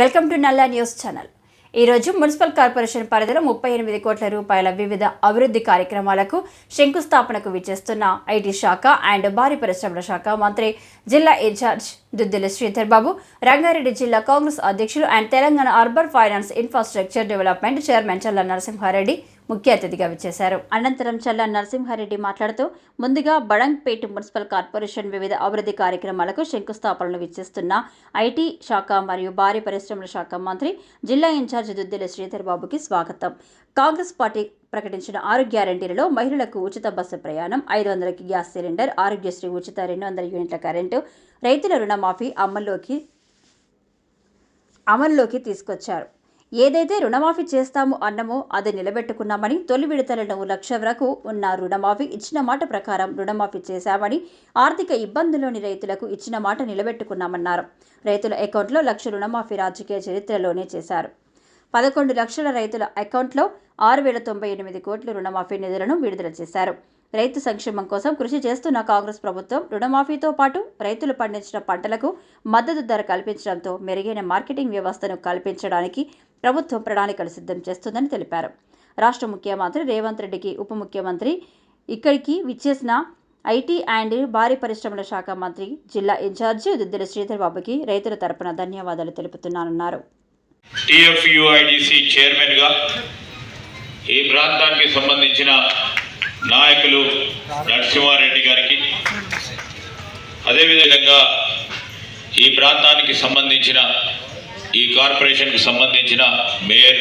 Welcome to Nalla news channel. ఈరోజు municipal corporation పరిధిలో ముప్పై ఎనిమిది కోట్ల రూపాయల వివిధ అభివృద్ధి కార్యక్రమాలకు శంకుస్థాపనకు విచ్చేస్తున్న ఐటీ శాఖ అండ్ భారీ పరిశ్రమల శాఖ మంత్రి జిల్లా ఇన్ఛార్జ్ దుద్దిల శ్రీధర్ బాబు రంగారెడ్డి జిల్లా కాంగ్రెస్ అధ్యక్షులు and Telangana urban finance infrastructure development chairman Challa Narasimhareddy ముఖ్య అతిథిగా విచ్చేశారు. అనంతరం చల్ల నరసింహారెడ్డి మాట్లాడుతూ ముందుగా బడంగ్పేట్ మున్సిపల్ కార్పొరేషన్ వివిధ అభివృద్ధి కార్యక్రమాలకు శంకుస్థాపనలు విచ్చేస్తున్న ఐటీ శాఖ మరియు భారీ పరిశ్రమల శాఖ మంత్రి జిల్లా ఇన్ఛార్జ్ దుద్దిల శ్రీధర్ బాబుకి స్వాగతం. కాంగ్రెస్ పార్టీ ప్రకటించిన ఆరు గ్యారంటీలలో మహిళలకు ఉచిత బస్సు ప్రయాణం ఐదు వందలకి గ్యాస్ సిలిండర్ ఆరోగ్యశ్రీ ఉచిత రెండు వందల యూనిట్ల కరెంటు రైతుల రుణమాఫీ అమల్లోకి అమల్లోకి తీసుకొచ్చారు. ఏదైతే రుణమాఫీ చేస్తాము అన్నమో అది నిలబెట్టుకున్నామని తొలి విడతలను లక్ష వరకు ఉన్న రుణమాఫీ ఇచ్చిన మాట ప్రకారం రుణమాఫీ చేశామని ఆర్థిక ఇబ్బందుల్లోని రైతులకు ఇచ్చిన మాట నిలబెట్టుకున్నామన్నారు. రైతుల అకౌంట్లో లక్ష రుణమాఫీ రాజకీయ చరిత్రలోనే చేశారు. పదకొండు లక్షల రైతుల అకౌంట్లో ఆరు వేల తొంభై ఎనిమిది కోట్ల రుణమాఫీ నిధులను విడుదల చేశారు. రైతు సంక్షేమం కోసం కృషి చేస్తున్న కాంగ్రెస్ ప్రభుత్వం రుణమాఫీతో పాటు రైతులు పండించిన పంటలకు మద్దతు ధర కల్పించడంతో మెరుగైన మార్కెటింగ్ వ్యవస్థను కల్పించడానికి ప్రభుత్వం ప్రణాళికలు సిద్ధం చేస్తుందని తెలిపారు. రాష్ట్ర ముఖ్యమంత్రి రేవంత్ రెడ్డికి ఉప ముఖ్యమంత్రి ఇక్కడికి విచ్చేసిన ఐటీ అండ్ భారీ పరిశ్రమల శాఖ మంత్రి జిల్లా ఇన్ఛార్జి దుద్దిల శ్రీధర్ బాబుకి రైతుల తరపున ధన్యవాదాలు తెలుపుతున్నానన్నారు. టిఎఫ్యుఐడిసి చైర్మన్గా ఈ ప్రాంతానికి సంబంధించిన నాయకులు నరసింహారెడ్డి గారికి అదేవిధంగా ఈ ప్రాంతానికి సంబంధించిన ఈ కార్పొరేషన్కి సంబంధించిన మేయర్